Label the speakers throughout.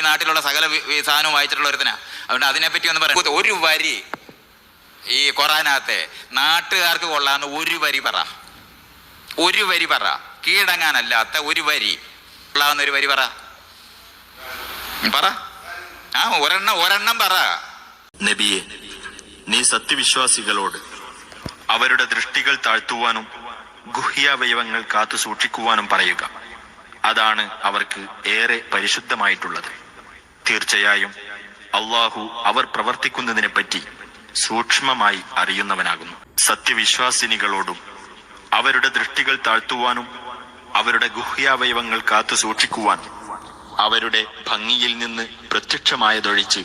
Speaker 1: നാട്ടിലുള്ള സകല സാധനവും വായിച്ചിട്ടുള്ള ഒരുത്തനാ. അതുകൊണ്ട് അതിനെപ്പറ്റി ഒന്ന് പറയാം. ഒരു വരി. ഈ ഖുറാനകത്തെ നാട്ടുകാർക്ക് കൊള്ളാന്ന് ഒരു വരി പറ. ഒരു വരി പറ. കീഴടങ്ങാനല്ലാത്ത ഒരു വരി. കൊള്ളാവുന്ന ഒരു വരി പറ. പറ. ആ ഒരെണ്ണം ഒരെണ്ണം പറ.
Speaker 2: നബിയെ നീ സത്യവിശ്വാസികളോട് അവരുടെ ദൃഷ്ടികൾ താഴ്ത്തുവാനും ഗുഹ്യാവയവങ്ങൾ കാത്തു സൂക്ഷിക്കുവാനും പറയുക. അതാണ് അവർക്ക് ഏറെ പരിശുദ്ധമായിട്ടുള്ളത്. തീർച്ചയായും അള്ളാഹു അവർ പ്രവർത്തിക്കുന്നതിനെ പറ്റി സൂക്ഷ്മമായി അറിയുന്നവനാകുന്നു. സത്യവിശ്വാസിനികളോടും അവരുടെ ദൃഷ്ടികൾ താഴ്ത്തുവാനും അവരുടെ ഗുഹ്യാവയവങ്ങൾ കാത്തു സൂക്ഷിക്കുവാനും അവരുടെ ഭംഗിയിൽ നിന്ന് പ്രത്യക്ഷമായതൊഴിച്ച്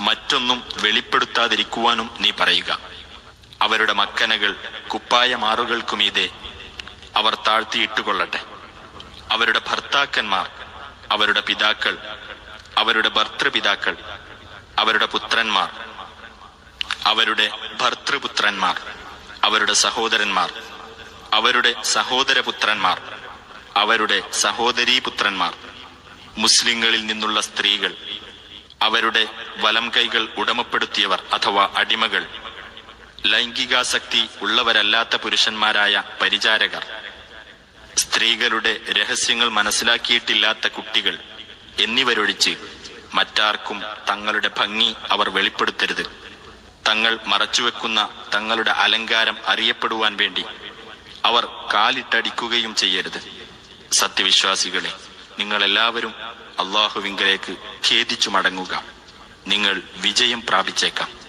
Speaker 2: മറ്റൊന്നും വെളിപ്പെടുത്താതിരിക്കുവാനും നീ പറയുക. അവരുടെ മക്കനകൾ കുപ്പായ മാറുകൾക്കുമീതെ അവർ താഴ്ത്തിയിട്ടുകൊള്ളട്ടെ. അവരുടെ ഭർത്താക്കന്മാർ അവരുടെ പിതാക്കൾ അവരുടെ ഭർത്തൃപിതാക്കൾ അവരുടെ പുത്രന്മാർ അവരുടെ ഭർത്തൃപുത്രന്മാർ അവരുടെ സഹോദരന്മാർ അവരുടെ സഹോദരപുത്രന്മാർ അവരുടെ സഹോദരീപുത്രന്മാർ മുസ്ലിങ്ങളിൽ നിന്നുള്ള സ്ത്രീകൾ അവരുടെ വലം കൈകൾ ഉടമപ്പെടുത്തിയവർ അഥവാ അടിമകൾ ലൈംഗികാസക്തി ഉള്ളവരല്ലാത്ത പുരുഷന്മാരായ പരിചാരകർ സ്ത്രീകളുടെ രഹസ്യങ്ങൾ മനസ്സിലാക്കിയിട്ടില്ലാത്ത കുട്ടികൾ എന്നിവരൊഴിച്ച് മറ്റാർക്കും തങ്ങളുടെ ഭംഗി അവർ വെളിപ്പെടുത്തരുത്. തങ്ങൾ മറച്ചുവെക്കുന്ന തങ്ങളുടെ അലങ്കാരം അറിയപ്പെടുവാൻ വേണ്ടി അവർ കാലിട്ടടിക്കുകയും ചെയ്യരുത്. സത്യവിശ്വാസികളെ നിങ്ങൾ എല്ലാവരും അള്ളാഹുവിങ്കലേക്ക് ഖേദിച്ചു മടങ്ങുക. നിങ്ങൾ വിജയം പ്രാപിച്ചേക്കാം.